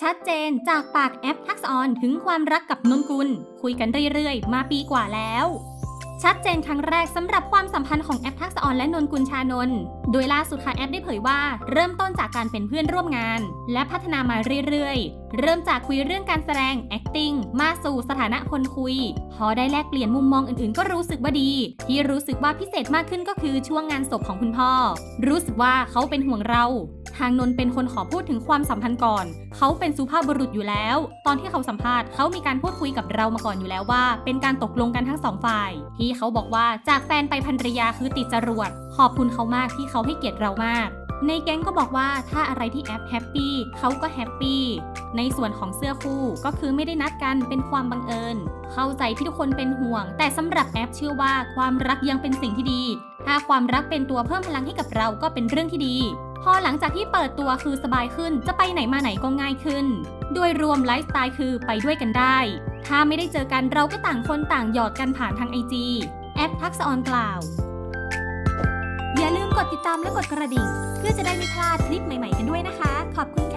ชัดเจนจากปากแอปทักษออนถึงความรักกับนนกุล คุยกันเรื่อยๆ มาปีกว่าแล้ว ชัดเจนครั้งแรกสำหรับความสัมพันธ์ของแอปทักษออนและนนกุลชานนท์โดยล่าสุดค่ะแอปได้เผยว่าเริ่มต้นจากการเป็นเพื่อนร่วมงาน และพัฒนามาเรื่อยๆ เริ่มจากคุยเรื่องการแสดง acting มาสู่สถานะคนคุย พอได้แลกเปลี่ยนมุมมองอื่นๆ ก็รู้สึกว่าดี ที่รู้สึกว่าพิเศษมากขึ้นก็คือช่วงงานศพของคุณพ่อ รู้สึกว่าเขาเป็นห่วงเรา ทางนนเป็นคนขอพูดถึงความสัมพันธ์ก่อน เขาเป็นสุภาพบุรุษอยู่แล้ว ตอนที่เขาสัมภาษณ์เขามีการพูดคุยกับเรามาก่อนอยู่แล้วว่า เป็นการตกลงกันทั้งสองฝ่าย ที่เขาบอกว่าจากแฟนไปภรรยาคือติดจรวด ขอบคุณเขามากที่เขาให้เกียรติเรามากในแก๊งก็บอกว่าถ้าอะไรที่แอปแฮปปี้เขาก็แฮปปี้ในส่วนของเสื้อคู่ก็คือไม่ได้นัดกันเป็นความบังเอิญ เข้าใจที่ทุกคนเป็นห่วง แต่สำหรับแอปเชื่อว่าความรักยังเป็นสิ่งที่ดี ถ้าความรักเป็นตัวเพิ่มพลังให้กับเราก็เป็นเรื่องที่ดี อหลังจากที่เปิดตัวคือสบายขึ้น จะไปไหนมาไหนก็ง่ายขึ้น โดยรวมไลฟ์สไตล์คือไปด้วยกันได้ ถ้าไม่ได้เจอกันเราก็ต่างคนต่างหยอดกันผ่านทางไอจีแอปทักษออนกล่าว อย่าลืมกดติดตามและกดกระดิ่ง เพื่อจะได้ไม่พลาดคลิปใหม่ๆกันด้วยนะคะ ขอบคุณ